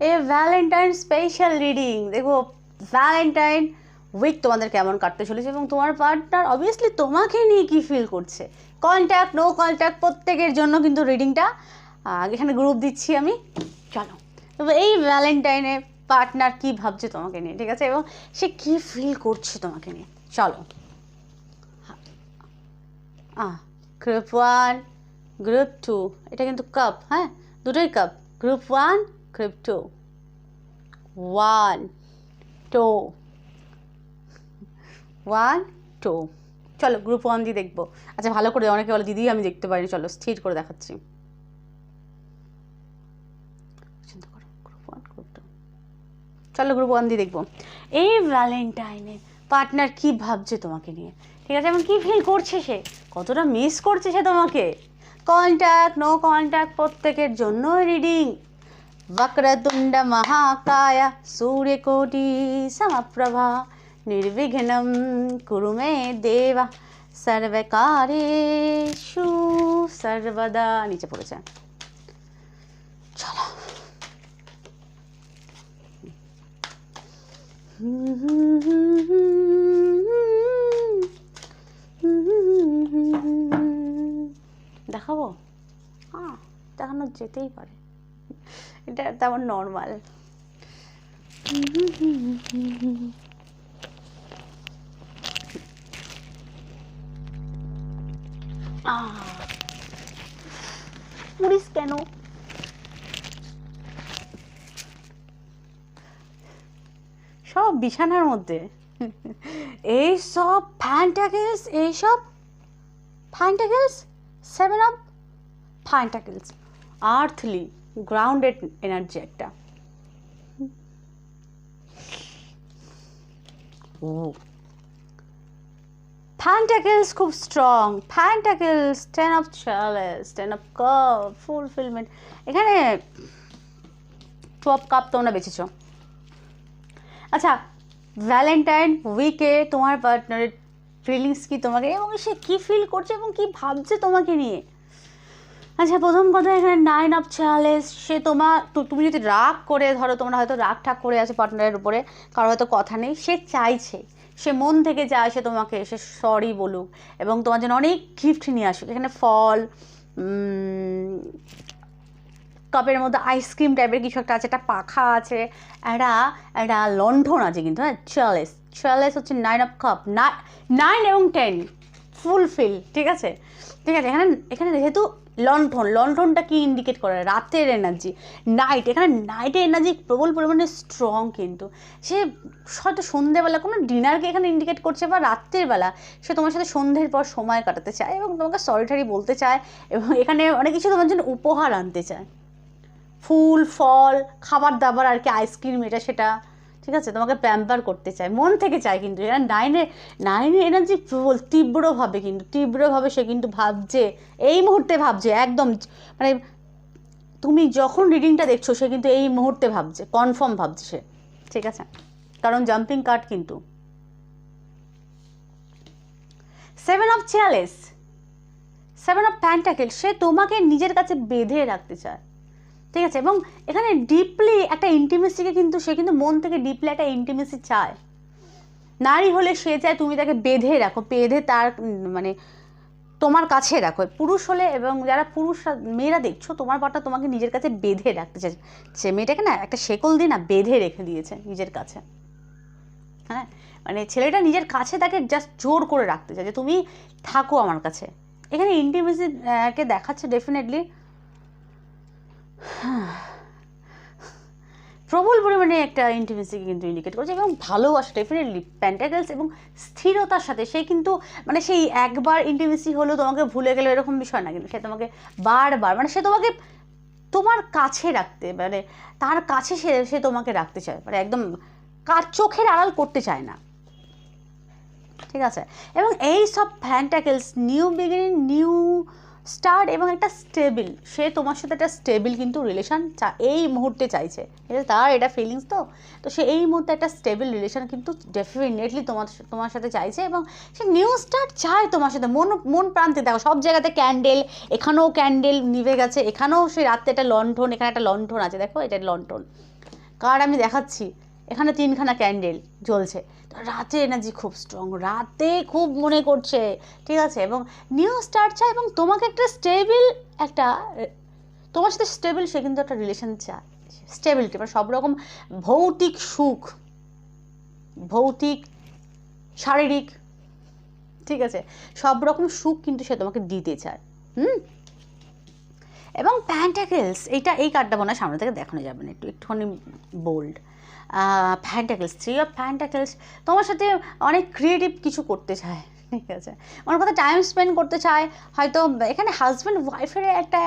এ Valentine special reading দেখো Valentine week তোমাদের কেমন কাটতে চলেছে এবং তোমার পার্টনার অবভিয়াসলি তোমাকে নিয়ে কি ফিল করছে। কন্ট্যাক্ট নো কন্ট্যাক্ট প্রত্যেকের জন্য কিন্তু রিডিংটা এখানে গ্রুপ দিচ্ছি আমি। চলো। তবে এই ভ্যালেন্টাইনে পার্টনার কি ভাবছে তোমাকে নিয়ে, ঠিক আছে? এবং সে কি ফিল করছে তোমাকে নিয়ে। চলো। আহ গ্রুপ ওয়ান গ্রুপ টু এটা কিন্তু কাপ হ্যাঁ? দুটোই cup group one two one two one two চলো গ্রুপ ওয়ান দিয়ে দেখব। আচ্ছা ভালো করে অনেকে বলে, দিদি, আমি দেখতে পারিনি। চলো, স্থির করে দেখাচ্ছি। চলো গ্রুপ ওয়ান দিয়ে দেখব। এই ভ্যালেন্টাইনে পার্টনার কি ভাবছে তোমাকে নিয়ে? ঠিক আছে এবং কি ফিল করছে সে? কতটা মিস করছে সে তোমাকে? কন্ট্যাক্ট নো কন্ট্যাক্ট প্রত্যেকের জন্য রিডিং వక్రతుండ మహాకాయ సూర్యకోటి సమప్రభా నిర్విఘ్నం मे మే దేవ सर्वदा সর্বদা নিচে পড়েছে চলো দেখাবো হ্যাঁ দেখানো যেতেই পারে এটা তেমন নর্মাল পুলিশ কেন? সব বিছানার মধ্যে। এই সব ফ্যান্টাকেলস এইসব pentacles seven of pentacles earthly grounded energy একটা। ফ্যান্টাকেলস খুব strong pentacles ten of chalice ten of cup fulfilment এখানে টু অফ কাপ তোমরা বেঁচেছো আচ্ছা ভ্যালেন্টাইন উইকে তোমার পার্টনারের ফিলিংস কি তোমাকে? এবং সে কী ফিল করছে এবং কী ভাবছে তোমাকে নিয়ে? আচ্ছা প্রথম কথা এখানে নাইন অফ চার্লেস সে তোমার তুমি যদি রাগ করে, ধরো তোমরা হয়তো রাগ ঠাক করে আছে পার্টনারের উপরে, কারও হয়তো কথা নেই, সে চাইছে, সে মন থেকে চায় সে তোমাকে, সে সরি বলুক, এবং তোমার জন্য অনেক গিফট নিয়ে আসুক। এখানে ফল কাপের মধ্যে আইসক্রিম টাইপের কিছু একটা আছে, একটা পাখা আছে, একটা একটা লণ্ঠন আছে কিন্তু হ্যাঁ চার্লেস চার্লেস হচ্ছে নাইন অফ কাপ নাইন এবং টেন ফুলফিল ঠিক আছে? ঠিক আছে, এখানে এখানে যেহেতু লণ্ঠন, লণ্ঠনটা কি ইন্ডিকেট করে? রাতের এনার্জি নাইট এখানে নাইটের এনার্জি প্রবল পরিমাণে স্ট্রং কিন্তু। সে হয়তো সন্ধেবেলা কোনো ডিনারকে এখানে ইন্ডিকেট করছে বা রাত্রের বেলা সে তোমার সাথে সন্ধ্যের পর সময় কাটাতে চায় এবং তোমাকে সরিটারি বলতে চায় এবং এখানে অনেক কিছু তোমার জন্য উপহার আনতে চায়। ফুল, ফল খাবার দাবার আর কি আইসক্রিম এটা সেটা। ঠিক আছে? তোমাকে প্যাম্পার করতে চায় মন থেকে চায় কিন্তু। এরা নাইনের নাইনের এনার্জি প্রবল তীব্রভাবে কিন্তু, তীব্রভাবে সে কিন্তু ভাবছে। এই মুহূর্তে ভাবছে, একদম মানে তুমি যখন রিডিংটা দেখছ, সে কিন্তু এই মুহূর্তে ভাবছে কনফার্ম ভাবছে সে। ঠিক আছে? কারণ জাম্পিং কার্ড কিন্তু। Seven of chalice seven of pentacle সে তোমাকে নিজের কাছে বেঁধে রাখতে চায়। ঠিক আছে? এবং এখানে ডিপলি একটা ইন্টিমেসিকে কিন্তু সে কিন্তু মন থেকে ডিপলি একটা ইন্টিমেসি চায়। নারী হলে সে চায় তুমি তাকে বেঁধে রাখো, বেঁধে তার মানে তোমার কাছে রাখো। পুরুষ হলে এবং যারা পুরুষরা, মেয়েরা দেখছ, তোমার পাটা তোমাকে নিজের কাছে বেঁধে রাখতে চায়। সে মেয়েটাকে না একটা শেকল দিয়ে না বেঁধে রেখে দিয়েছে নিজের কাছে। হ্যাঁ? মানে ছেলেটা নিজের কাছে তাকে জাস্ট জোর করে রাখতে চায় যে, তুমি থাকো আমার কাছে। এখানে ইন্টিমেসিকে দেখাচ্ছে ডেফিনেটলি প্রবল পরিমাণে একটা ইন্টিমেসিকে কিন্তু ইন্ডিকেট করছে এবং ভালোবাসা ডেফিনেটলি প্যান্টাগলস এবং স্থিরতার সাথে সে কিন্তু মানে সেই একবার ইন্টিমেসি হলেও তোমাকে ভুলে গেলে, এরকম বিষয় না, কিন্তু সে তোমাকে বারবার মানে সে তোমাকে তোমার কাছে রাখতে মানে তার কাছে সে সে তোমাকে রাখতে চায় মানে একদম কার চোখের আড়াল করতে চায় না। ঠিক আছে? এবং এই সব pentacles new beginning new start এবং একটা স্টেবিল। সে তোমার সাথে একটা স্টেবিল কিন্তু রিলেশন এই মুহূর্তে চাইছে। আছে তার, এটা ফিলিংস তো। তো সে এই মুহূর্তে একটা স্টেবিল রিলেশন কিন্তু ডেফিনেটলি তোমার তোমার সাথে চাইছে এবং সে নিউ স্টার্ট চায় তোমার সাথে। মন মন প্রান্তে দেখো, সব জায়গাতে ক্যান্ডেল এখানেও ক্যান্ডেল নিভে গেছে, এখানেও সে রাত্রে একটা লণ্ঠন, এখানে একটা লণ্ঠন আছে। দেখো, এটা লণ্ঠন। কার আমি দেখাচ্ছি? এখানে তিনখানা ক্যান্ডেল জ্বলছে। রাতে এনার্জি খুব স্ট্রং রাতে খুব মনে করছে, ঠিক আছে? এবং নিউ স্টার্ট চায় এবং তোমাকে একটা স্টেবিল একটা, তোমার সাথে স্টেবিল সে কিন্তু একটা রিলেশন চায়। স্টেবিলিটি মানে সব রকম ভৌতিক সুখ, ভৌতিক, শারীরিক, ঠিক আছে? সব রকম সুখ কিন্তু সে তোমাকে দিতে চায়, হুম? এবং প্যান্টাকেলস এইটা এই কার্ডটা মনে হয় সামনে থেকে দেখানো যাবে না, একটু, একটুখানি bold pentacles three of pentacles তোমার সাথে অনেক ক্রিয়েটিভ কিছু করতে চায়, ঠিক আছে? ওনার কথা টাইম স্পেন্ড করতে চায়, হয়তো এখানে হাজব্যান্ড ওয়াইফের একটা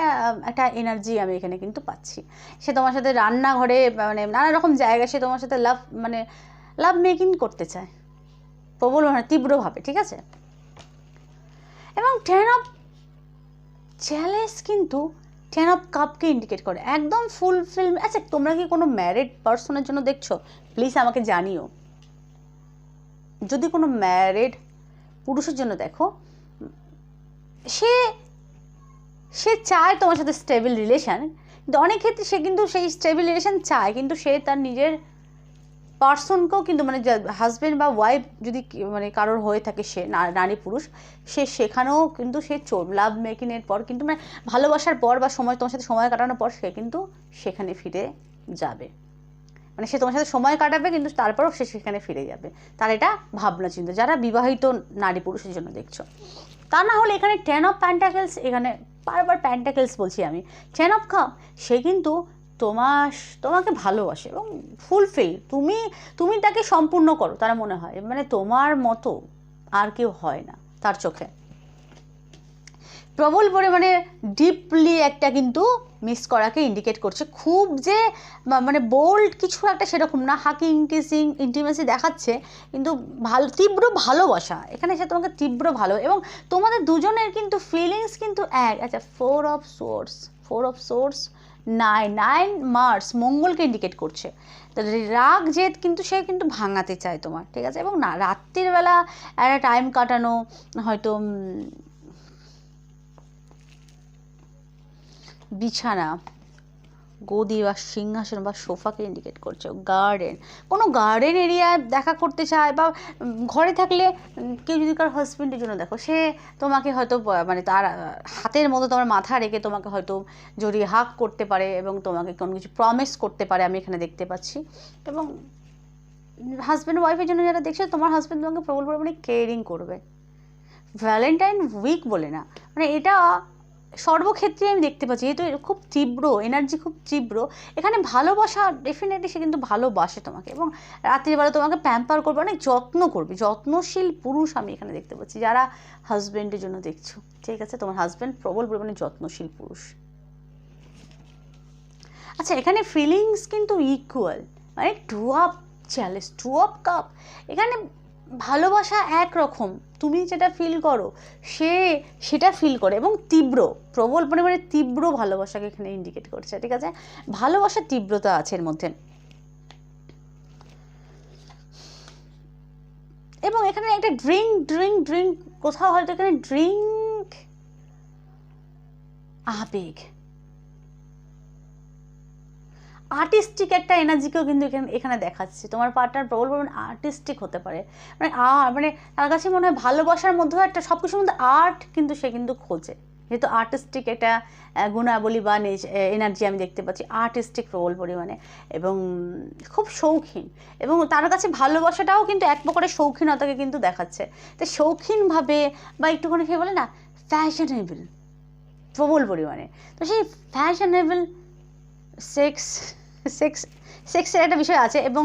একটা এনার্জি আমি এখানে কিন্তু পাচ্ছি। সে তোমার সাথে রান্নাঘরে মানে নানা রকম জায়গায় সে তোমার সাথে লাভ মানে লাভ মেকিং করতে চায়। প্রবল মানে তীব্রভাবে, ঠিক আছে? এবং টেন অফ চ্যালেঞ্জ কিন্তু টেন অফ কাপকে ইন্ডিকেট করে। একদম ফুল ফিল্ম আচ্ছা তোমরা কি কোনো ম্যারিড পার্সনের জন্য দেখছ? প্লিজ আমাকে জানিও। যদি কোনো ম্যারিড পুরুষের জন্য দেখো, সে সে চায় তোমার সাথে স্টেবল রিলেশান কিন্তু অনেক ক্ষেত্রে সে কিন্তু সেই স্টেবল রিলেশান চায়, কিন্তু সে তার নিজের পার্সনকেও কিন্তু মানে হাজব্যান্ড বা ওয়াইফ যদি মানে কারোর হয়ে থাকে সে নারী পুরুষ, সে সেখানেও কিন্তু সে লাভ মেকিংয়ের পর কিন্তু মানে ভালোবাসার পর বা সময় তোমার সাথে সময় কাটানোর পর সে কিন্তু সেখানে ফিরে যাবে। মানে সে তোমার সাথে সময় কাটাবে কিন্তু তারপরও সে সেখানে ফিরে যাবে। তার এটা ভাবনা চিন্তা। যারা বিবাহিত নারী পুরুষের জন্য দেখছ। তা না হলে এখানে টেন অফ প্যান্টাকেলস এখানে বারবার প্যান্টাকেলস বলছি আমি। টেন অফ কাপ সে কিন্তু তোমার তোমাকে ভালোবাসে এবং ফুলফিল তুমি তুমি তাকে সম্পূর্ণ করো, তারা মনে হয়। মানে তোমার মতো আর কেউ হয় না তার চোখে। প্রবল পরিমাণে ডিপলি একটা কিন্তু মিস করাকে ইন্ডিকেট করছে। খুব যে মানে বোল্ড কিছু একটা সেরকম না হাকিং টিসিং ইন্টিমেসি দেখাচ্ছে, কিন্তু ভালো, তীব্র ভালোবাসা। এখানে সে তোমাকে তীব্র ভালো এবং তোমাদের দুজনের কিন্তু ফিলিংস কিন্তু এক। আচ্ছা four of swords four of swords nine nine Mars মঙ্গলকে indicate করছে। তাহলে রাগ, জেদ কিন্তু সে কিন্তু ভাঙাতে চায় তোমার, ঠিক আছে? এবং না, রাত্রির বেলা একটা টাইম কাটানো, হয়তো বিছানা গদি বা সিংহাসন বা সোফাকে ইন্ডিকেট করছে গার্ডেন কোনো গার্ডেন এরিয়া দেখা করতে চায় বা ঘরে থাকলে কেউ যদি কার হাজব্যান্ডের জন্য দেখো, সে তোমাকে হয়তো মানে তার হাতের মতো তোমার মাথা রেখে তোমাকে হয়তো জড়িয়ে হাক করতে পারে এবং তোমাকে কোনো কিছু প্রমিস করতে পারে, আমি এখানে দেখতে পাচ্ছি। এবং হাজব্যান্ড ওয়াইফের জন্য যারা দেখছে, তোমার হাজব্যান্ড তোমাকে প্রবল পরিমাণে কেয়ারিং করবে। ভ্যালেন্টাইন উইক বলে না। মানে এটা সর্বক্ষেত্রে আমি দেখতে পাচ্ছি, যেহেতু খুব তীব্র এনার্জি খুব তীব্র, এখানে ভালোবাসা ডেফিনেটলি সে কিন্তু ভালোবাসে তোমাকে এবং রাত্রিবেলা তোমাকে প্যাম্পার করবে, অনেক যত্ন করবে, যত্নশীল পুরুষ আমি এখানে দেখতে পাচ্ছি, যারা হাজব্যান্ডের জন্য দেখছ, ঠিক আছে? তোমার হাজব্যান্ড প্রবল পরিমাণে যত্নশীল পুরুষ। আচ্ছা এখানে ফিলিংস কিন্তু ইকুয়াল মানে two of challenge two of cup এখানে ভালোবাসা একরকম, তুমি যেটা ফিল করো, সে সেটা ফিল করে এবং তীব্র, প্রবল পরিমাণে তীব্র ভালোবাসাকে এখানে ইন্ডিকেট করছে, ঠিক আছে? ভালোবাসার তীব্রতা আছে এর মধ্যে। এবং এখানে একটা ড্রিঙ্ক ড্রিঙ্ক ড্রিঙ্ক কোথাও হয়তো এখানে ড্রিঙ্ক আবেগ। আর্টিস্টিক একটা এনার্জিকেও কিন্তু এখানে এখানে দেখাচ্ছে। তোমার পার্টনার প্রবল পরিমাণে আর্টিস্টিক হতে পারে। মানে আর মানে তার কাছে মনে হয় ভালোবাসার মধ্যেও একটা সব কিছুর মধ্যে আর্ট কিন্তু সে কিন্তু খোঁজে। যেহেতু আর্টিস্টিক একটা গুণাবলী বা এনার্জি আমি দেখতে পাচ্ছি আর্টিস্টিক প্রবল পরিমাণে এবং খুব শৌখিন। এবং তার কাছে ভালোবাসাটাও কিন্তু এক প্রকারের শৌখিনতাকে কিন্তু দেখাচ্ছে। তো শৌখিনভাবে বা একটুখানি সে বলে না? ফ্যাশনেবল প্রবল পরিমাণে। তো সেই ফ্যাশনেবল সেক্স সেক্স সেক্সের একটা বিষয় আছে এবং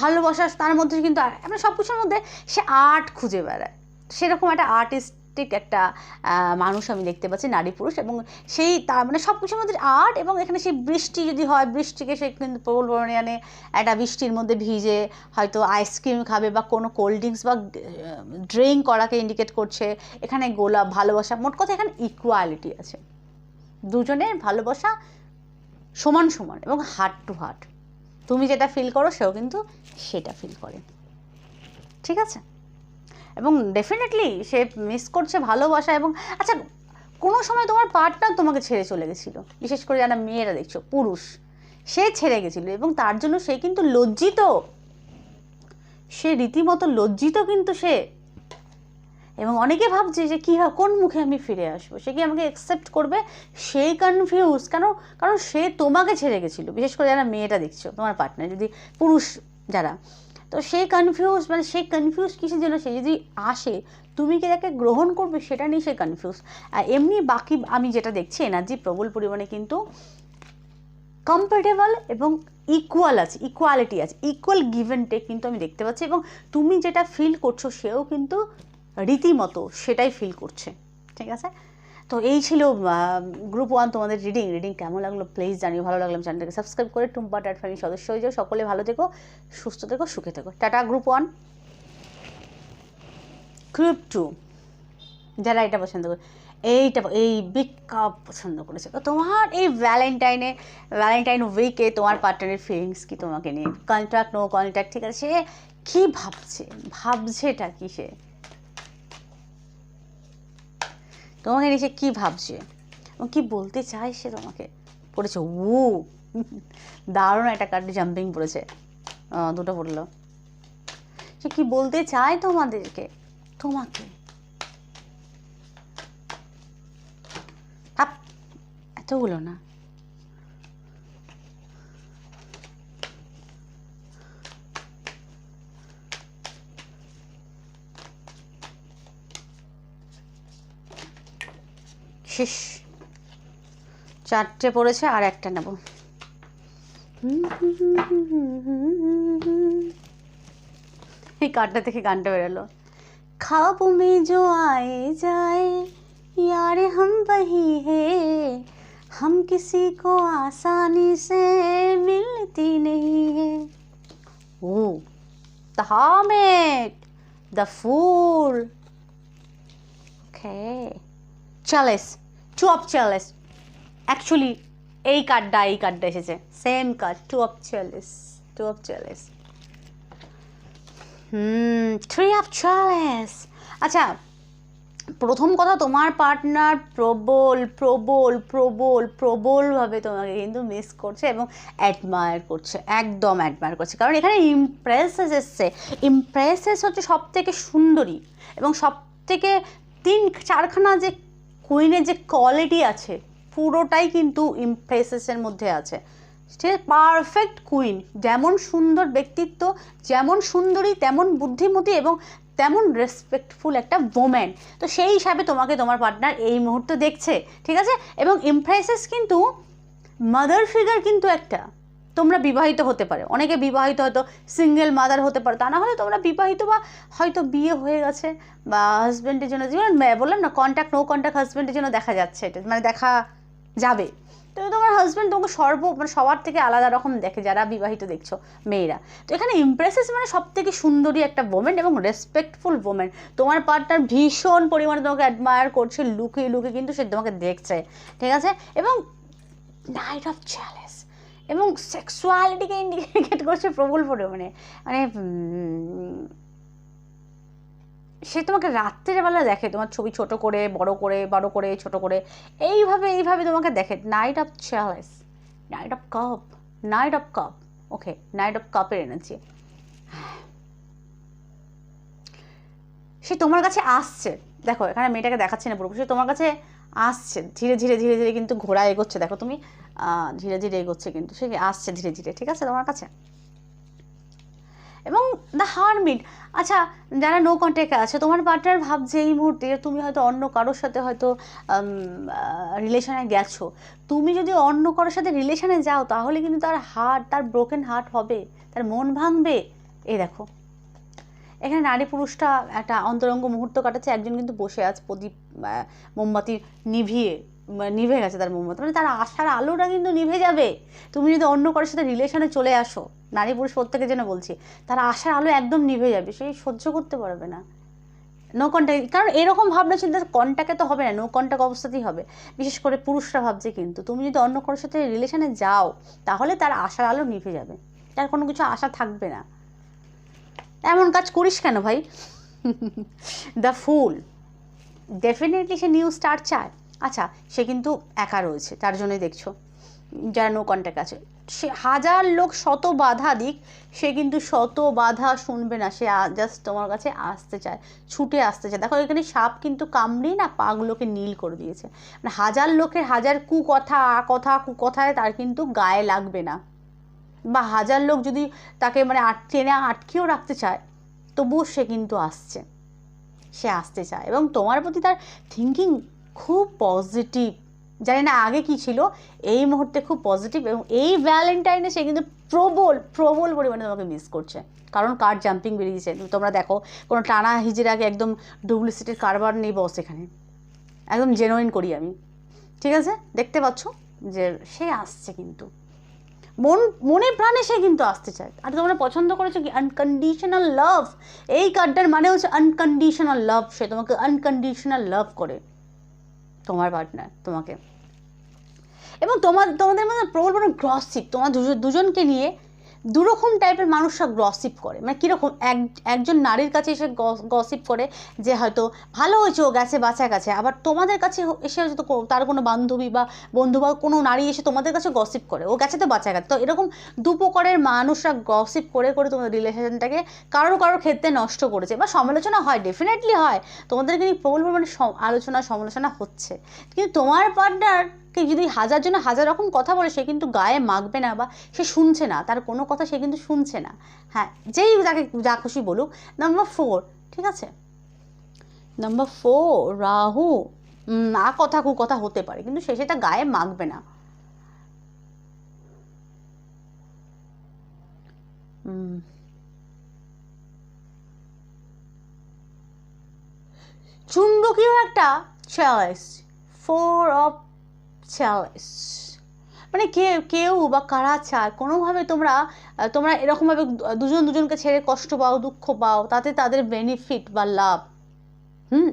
ভালোবাসা তার মধ্যে কিন্তু মানে সব কিছুর মধ্যে সে আর্ট খুঁজে বেড়ায়। সেরকম একটা আর্টিস্টিক একটা মানুষ আমি দেখতে পাচ্ছি, নারী পুরুষ এবং সেই তার মানে সব কিছুর মধ্যে আর্ট এবং এখানে সেই বৃষ্টি যদি হয়, বৃষ্টিকে সে কিন্তু প্রবল পরিমাণে আনে, একটা বৃষ্টির মধ্যে ভিজে হয়তো আইসক্রিম খাবে বা কোনো কোল্ড ড্রিঙ্কস বা ড্রিঙ্ক করাকে ইন্ডিকেট করছে, এখানে গোলাপ ভালোবাসা, মোট কথা এখানে ইকুয়ালিটি আছে। দুজনের ভালোবাসা সমান সমান এবং হার্ট টু হার্ট তুমি যেটা ফিল করো, সেও কিন্তু সেটা ফিল করে। ঠিক আছে? এবং ডেফিনেটলি সে মিস করছে ভালোবাসা এবং আচ্ছা কোনো সময় তোমার পার্টনার তোমাকে ছেড়ে চলে গেছিল। বিশেষ করে যারা মেয়েরা দেখছ, পুরুষ, সে ছেড়ে গেছিল এবং তার জন্য সে কিন্তু লজ্জিত। সে রীতিমতো লজ্জিত কিন্তু সে। এবং অনেকে ভাবছে যে কী কোন মুখে আমি ফিরে আসব? সে কি আমাকে অ্যাকসেপ্ট করবে? সেই কনফিউজ কেন? কারণ সে তোমাকে ছেড়ে গেছিল। বিশেষ করে যারা মেয়েটা দেখছ, তোমার পার্টনার যদি পুরুষ যারা, তো সেই কনফিউজ মানে সেই কনফিউজ কিসের জন্য? সে যদি আসে, তুমি কি তাকে গ্রহণ করবে? সেটা নিয়ে সে কনফিউজ আর এমনি বাকি আমি যেটা দেখছি, এনার্জি প্রবল পরিমাণে কিন্তু কমফোর্টেবল এবং ইকুয়াল আছে ইকুয়ালিটি আছে ইকুয়াল গিভ অ্যান্ড টেক কিন্তু আমি দেখতে পাচ্ছি। এবং তুমি যেটা ফিল করছ, সেও কিন্তু রীতিমতো সেটাই ফিল করছে, ঠিক আছে? তো এই ছিল গ্রুপ ওয়ান তোমাদের রিডিং রিডিং কেমন লাগল প্লিজ জানিও, ভালো লাগল চ্যানেলটাকে সাবস্ক্রাইব করে টুম্পা ট্যাট ফ্যামিলির সদস্য হয়ে যাও। সকলে ভালো থেকো, সুস্থ থেকো, সুখে থেকো। Tata group one group two যারা এটা পছন্দ করে, এইটা, এই বিগ কাপ পছন্দ করেছে। তো তোমার এই ভ্যালেন্টাইনে ভ্যালেন্টাইন উইকে তোমার পার্টনারের ফিলিংস কি তোমাকে নিয়ে? কন্ট্রাক্ট নো কন্ট্রাক্ট ঠিক আছে? সে কী ভাবছে? ভাবছেটা কি সে? তোমাকে নিয়ে সে কী ভাবছে? এবং কী বলতে চায় সে তোমাকে? পড়েছে উ দারুণ একটা কার্ডে জাম্পিং পড়েছে দুটো পড়ল সে কী বলতে চায় তোমাদেরকে? তোমাকে। এতগুলো না। শেষ। চারটে পড়েছে আর একটা নেব। এই গানটা থেকে গানটা বেরোলো। খাব মে জো আয়ে যায়, ইয়ারে হম বহি হে। হম কিসি কো আসানি সে মিলতি নেই হে। ও the the fool. Okay chalice two of chalice. Actually এই কার্ডটা এই কার্ডটা এসেছে। সেম কার্ড টু অফ চল্লিশ টু অফ চল্লিশ হুম থ্রি অফ চল্লিশ আচ্ছা প্রথম কথা তোমার পার্টনার প্রবল প্রবল প্রবল, প্রবলভাবে তোমাকে কিন্তু মিস করছে এবং অ্যাডমায়ার করছে, একদম অ্যাডমায়ার করছে। কারণ এখানে ইমপ্রেসেস এসছে। ইমপ্রেসেস হচ্ছে সব থেকে সুন্দরী এবং সব থেকে তিন, চারখানা যে কুইনের যে কোয়ালিটি আছে, পুরোটাই কিন্তু ইমপ্রেসেসের মধ্যে আছে। সে পারফেক্ট কুইন যেমন সুন্দর ব্যক্তিত্ব, যেমন সুন্দরী, তেমন বুদ্ধিমতী এবং তেমন রেসপেক্টফুল একটা ওম্যান তো সেই হিসাবে তোমাকে তোমার পার্টনার এই মুহূর্তে দেখছে, ঠিক আছে? এবং ইমপ্রেসেস কিন্তু মাদার ফিগার কিন্তু একটা। তোমরা বিবাহিত হতে পারে। অনেকে বিবাহিত হয়তো সিঙ্গেল মাদার হতে পারে। তা না হলে তোমরা বিবাহিত বা হয়তো বিয়ে হয়ে গেছে বা হাজব্যান্ডের জন্য যেমন বললাম না কন্ট্যাক্ট নো কন্ট্যাক্ট হাজব্যান্ডের জন্য দেখা যাচ্ছে। এটা মানে দেখা যাবে। তো তোমার হাজব্যান্ড তোমাকে সর্ব মানে সবার থেকে আলাদা রকম দেখে যারা বিবাহিত দেখছ, মেয়েরা। তো এখানে ইমপ্রেসেস মানে সব থেকে সুন্দরী একটা ওমেন এবং রেসপেক্টফুল ওমেন তোমার পার্টনার ভীষণ পরিমাণে তোমাকে অ্যাডমায়ার করছে, লুকিয়ে লুকিয়ে কিন্তু সে তোমাকে দেখছে। ঠিক আছে? এবং নাইট অফ চ্যালেঞ্জ এবং সেক্সুয়ালিটিকে ইন্ডিকেট করছে প্রবল পরিমাণে। মানে সে তোমাকে রাত্রেবেলা দেখে, তোমার ছবি ছোট করে, বড় করে বড় করে, ছোট করে, এইভাবে এইভাবে তোমাকে দেখে। Knight of challenge knight of cup knight of cup okay knight of কাপের এনার্জি সে তোমার কাছে আসছে। দেখো, এখানে মেয়েটাকে দেখাচ্ছে না পুরোপুরি। সে তোমার কাছে আসছে, ধীরে ধীরে ধীরে ধীরে কিন্তু ঘোড়া এগোচ্ছে। দেখো তুমি ধীরে ধীরে এগোচ্ছে কিন্তু। সে আসছে ধীরে ধীরে, ঠিক আছে তোমার কাছে? এবং দ্য হারমিট আচ্ছা যারা নো কন্ট্যাক্টে আছে, তোমার পার্টনার ভাবছে এই মুহূর্তে তুমি হয়তো অন্য কারোর সাথে হয়তো রিলেশনে গেছো। তুমি যদি অন্য কারোর সাথে রিলেশনে যাও, তাহলে কিন্তু তার হার্ট তার ব্রোকেন হার্ট হবে, তার মন ভাঙবে। এই দেখো। এখানে নারী পুরুষটা একটা অন্তরঙ্গ মুহূর্ত কাটাচ্ছে, একজন কিন্তু বসে আছে প্রদীপ মোমবাতি নিভিয়ে নিভে গেছে তার মোমবাতি মানে তার আশার আলোটা কিন্তু নিভে যাবে। তুমি যদি অন্য কারোর সাথে রিলেশনে চলে আসো, নারী পুরুষ প্রত্যেকের জন্য বলছি, তার আশার আলো একদম নিভে যাবে, সে সহ্য করতে পারবে না। নো কন্ট্যাক্ট কারণ এরকম ভাবনা চিন্তা কন্ট্যাক্টে তো হবে না নো কন্ট্যাক্ট অবস্থাতেই হবে। বিশেষ করে পুরুষরা ভাবছে কিন্তু, তুমি যদি অন্য কারোর সাথে রিলেশনে যাও, তাহলে তার আশার আলো নিভে যাবে। তার কোনো কিছু আশা থাকবে না। এমন কাজ করিস কেন ভাই? দ্য ফুল ডেফিনেটলি সে নিউ স্টার চায়। আচ্ছা সে কিন্তু একা রয়েছে, তার জন্যই দেখছ। যারা নো কন্ট্যাক্ট আছে। সে হাজার লোক শত বাধা দিক, সে কিন্তু শত বাধা শুনবে না। সে জাস্ট তোমার কাছে আসতে চায়, ছুটে আসতে চায়। দেখো, এখানে সাপ কিন্তু কামড়িয়ে না পাগুলোকে নীল করে দিয়েছে। মানে হাজার লোকের হাজার কু কথা আ কথা কু কথায় তার কিন্তু গায়ে লাগবে না। বা হাজার লোক যদি তাকে মানে আট, টেনে আটকেও রাখতে চায়, তবুও সে কিন্তু আসছে। সে আসতে চায় এবং তোমার প্রতি তার থিঙ্কিং খুব পজিটিভ জানি না আগে কি ছিল, এই মুহূর্তে খুব পজিটিভ এবং এই ভ্যালেন্টাইনে সে কিন্তু প্রবল প্রবল পরিমাণে তোমাকে মিস করছে। কারণ কার জাম্পিং বেরিয়েছে তোমরা দেখো, কোনো টানা হিজের আগে একদম ডুপ্লিসিটির কারবার নেই বস এখানে। একদম জেনুইন করি আমি। ঠিক আছে? দেখতে পাচ্ছ যে সে আসছে কিন্তু। মন, মনে প্রাণে সে কিন্তু আসতে চায়। আর তোমরা পছন্দ করেছ কি? আনকন্ডিশনাল লাভ এই কার্ডটার মানে হচ্ছে আনকন্ডিশনাল লাভ সে তোমাকে আনকন্ডিশনাল লাভ করে। তোমার পার্টনার তোমাকে। এবং তোমার তোমাদের মধ্যে প্রবল বড় গ্রসিপ তোমার দুজন দুজনকে নিয়ে দুরকম টাইপের মানুষরা গ্রসিপ করে। মানে কীরকম এক, একজন নারীর কাছে এসে গসিপ করে যে হয়তো ভালো হয়েছে, ও গেছে, বাঁচা গেছে। আবার তোমাদের কাছে এসে হয়তো তার কোনো বান্ধবী বা বন্ধু বা কোনো নারী এসে তোমাদের কাছে গসিপ করে, ও গেছে তো বাঁচা গেছে। তো এরকম দুপকারের মানুষরা গসিপ করে করে তোমাদের রিলেশনটাকে কারোর কারোর ক্ষেত্রে নষ্ট করেছে বা সমালোচনা হয় ডেফিনেটলি হয়। তোমাদেরকে নিয়ে প্রবল পরিমাণে আলোচনা, সমালোচনা হচ্ছে। কিন্তু তোমার পার্টনারকে যদি হাজার জন্য হাজার রকম কথা বলে, সে কিন্তু গায়ে মাখবে না বা সে শুনছে না, তার কোনো কথা সে কিন্তু শুনছে না। হ্যাঁ যেই তাকে যা খুশি বলুক। নাম্বার ফোর ঠিক আছে? Number four Rahu. না কথা, কু কথা হতে পারে, কিন্তু সে সেটা গায়ে মাখবে না। চুম্বকীয় একটা চ্যালেঞ্জ ফোর অফ চ্যালেঞ্জ মানে কে, কেউ বা কারা চায়, কোনোভাবে তোমরা তোমরা এরকমভাবে দুজন দুজনকে ছেড়ে কষ্ট পাও, দুঃখ পাও, তাতে তাদের বেনিফিট বা লাভ। হুম?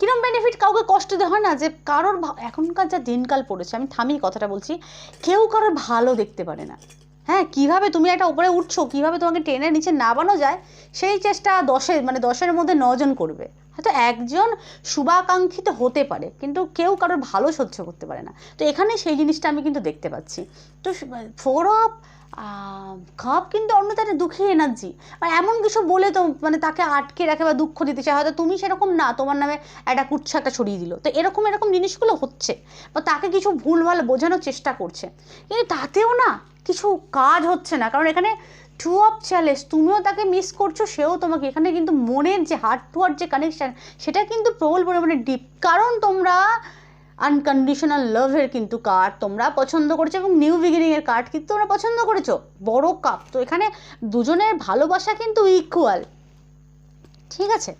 কিরম বেনিফিট কাউকে কষ্ট দেওয়া হয় না যে কারোর এখনকার যা দিনকাল পড়েছে, আমি থামি কথাটা বলছি, কেউ কারোর ভালো দেখতে পারে না। হ্যাঁ কীভাবে তুমি একটা উপরে উঠছো, কীভাবে তোমাকে টেনে নিচে নামানো যায়, সেই চেষ্টা দশের মানে দশের মধ্যে নজন করবে। হয়তো একজন শুভাকাঙ্ক্ষিত হতে পারে, কিন্তু কেউ কারোর ভালো সহ্য করতে পারে না। তো এখানে সেই জিনিসটা আমি কিন্তু দেখতে পাচ্ছি। তো ফোর অফ খাপ কিন্তু অন্য তার দুঃখী এনার্জি মানে এমন কিছু বলে তো মানে তাকে আটকে রাখে বা দুঃখ দিতে চায়। হয়তো তুমি সেরকম না, তোমার নামে একটা কুচ্ছা একটা ছড়িয়ে দিল। তো এরকম এরকম জিনিসগুলো হচ্ছে। বা তাকে কিছু ভুলভাল বোঝানোর চেষ্টা করছে। কিন্তু তাতেও না কিছু কাজ হচ্ছে না। কারণ এখানে টু অফ চ্যালেঞ্জ তুমিও তাকে মিস করছ, সেও তোমাকে। এখানে কিন্তু মনের যে হার্ট টু হার্ট যে কানেকশান সেটা কিন্তু প্রবল পরিমাণে ডিপ কারণ তোমরা আনকন্ডিশনাল লাভের কিন্তু কার্ড তোমরা পছন্দ করেছ এবং নিউ বিগিনিংয়ের কার্ড কিন্তু তোমরা পছন্দ করেছ। বড় কাপ তো এখানে দুজনের ভালোবাসা কিন্তু ইকুয়াল ঠিক আছে?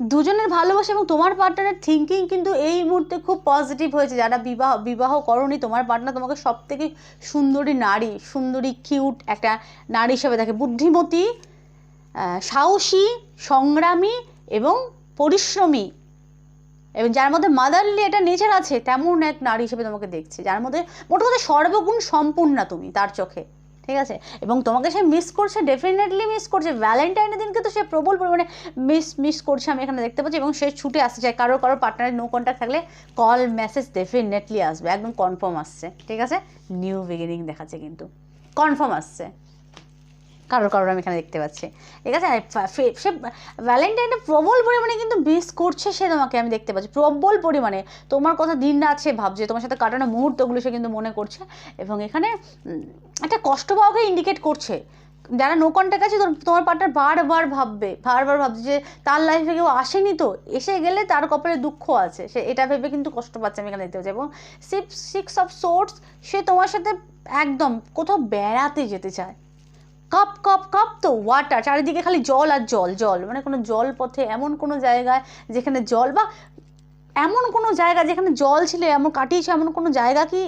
দুজনের ভালোবাসা এবং তোমার পার্টনারের থিঙ্কিং কিন্তু এই মুহূর্তে খুব পজিটিভ হয়েছে। যারা বিবাহ বিবাহ করনি, তোমার পার্টনার তোমাকে সব থেকে সুন্দরী নারী, সুন্দরী কিউট একটা নারী হিসেবে দেখে। বুদ্ধিমতী সাহসী, সংগ্রামী এবং পরিশ্রমী। এবং যার মধ্যে মাদারলি একটা নেচার আছে, তেমন এক নারী হিসেবে তোমাকে দেখছে। যার মধ্যে মোটামুটি সর্বগুণ সম্পূর্ণা তুমি তার চোখে। ঠিক আছে? এবং তোমাকে সে মিস করছে ডেফিনেটলি মিস করছে। ভ্যালেন্টাইনের দিনকে তো সে প্রবল পরিমাণে মিস মিস করছে, আমি এখানে দেখতে পাচ্ছি এবং সে ছুটে আসতে চায় কারোর কারোর পার্টনারের নো কন্ট্যাক্ট থাকলে কল মেসেজ ডেফিনেটলি আসবে, একদম কনফার্ম আসছে, ঠিক আছে? নিউ বিগিনিং দেখাচ্ছে কিন্তু। কনফার্ম আসছে। কারোর কারোর আমি এখানে দেখতে পাচ্ছি। ঠিক আছে? সে ভ্যালেন্টাইনটা প্রবল পরিমাণে কিন্তু মিস করছে সে তোমাকে আমি দেখতে পাচ্ছি। প্রবল পরিমাণে। তোমার কথা দিন রাত সে ভাবছে, তোমার সাথে কাটানো মুহূর্তগুলো সে কিন্তু মনে করছে এবং এখানে একটা কষ্ট পাওয়াকে ইন্ডিকেট করছে। যারা নো কন্ট্যাক্ট আছে তোমার পার্টনার বারবার ভাববে, বারবার ভাবছে যে তার লাইফে কেউ আসেনি তো, এসে গেলে তার কপালে দুঃখ আছে। সে, এটা ভেবে কিন্তু কষ্ট পাচ্ছে, আমি এখানে দেখতে পাচ্ছি। এবং সিক্স অফ সোর্স সে তোমার সাথে একদম কোথাও বেড়াতে যেতে চায়। কাপ কাপ কাপ তো ওয়াটার চারিদিকে খালি জল আর জল জল। মানে কোনো জল পথে এমন কোনো জায়গায় যেখানে জল বা এমন কোনো জায়গা যেখানে জল ছিল, এমন কাটিয়েছে, এমন কোনো জায়গা কি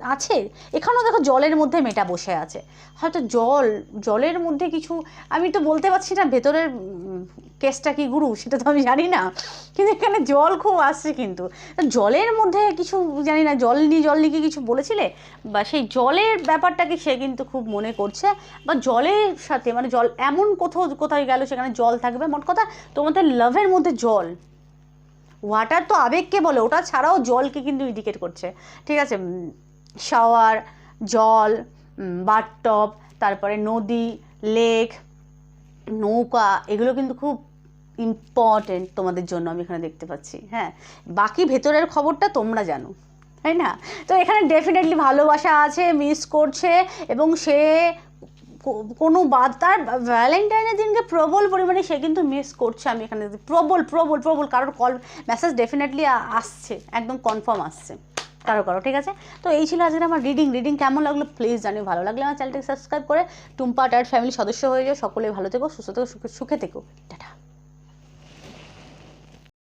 আছে? এখানেও দেখো জলের মধ্যে মেটা বসে আছে। হয়তো জল, জলের মধ্যে কিছু, আমি তো বলতে পারছি না ভেতরের কেসটা কি গুরু, সেটা তো আমি জানি না। কিন্তু এখানে জল খুব আসছে কিন্তু। জলের মধ্যে কিছু, জানি না, জল নিয়ে জল নিয়ে কিছু বলেছিলে? বা সেই জলের ব্যাপারটাকে সে কিন্তু খুব মনে করছে। বা জলের সাথে মানে জল এমন কোথাও, কোথায় গেল সেখানে জল থাকবে? মোট কথা, তোমাদের লাভের মধ্যে জল। ওয়াটার তো আবেগকে বলে, ওটা ছাড়াও জলকে কিন্তু ইন্ডিকেট করছে। ঠিক আছে? শাওয়ার, জল বাথটব, তারপরে নদী, লেক, নৌকা, এগুলো কিন্তু খুব ইম্পর্টেন্ট তোমাদের জন্য আমি এখানে দেখতে পাচ্ছি হ্যাঁ? বাকি ভেতরের খবরটা তোমরা জানো, তাই না? তো এখানে ডেফিনেটলি ভালোবাসা আছে মিস করছে, এবং সে কোনো বাদ, তার ভ্যালেন্টাইনের দিনকে প্রবল পরিমাণে সে কিন্তু মিস করছে, আমি এখানে প্রবল প্রবল প্রবল, কারোর কল মেসেজ ডেফিনেটলি আসছে, একদম কনফার্ম আসছে। কারও কারও, ঠিক আছে? তো এই ছিল আজকে আমার রিডিং রিডিং কেমন লাগল প্লিজ জানি ভালো লাগলে আমার চ্যানেলটিকে সাবস্ক্রাইব করে। টুম্পা টায়ার ফ্যামিলি সদস্য হয়ে যাও। সকলে ভালো থেকো, সুস্থ থেকো সুখে থেকো। টাটা।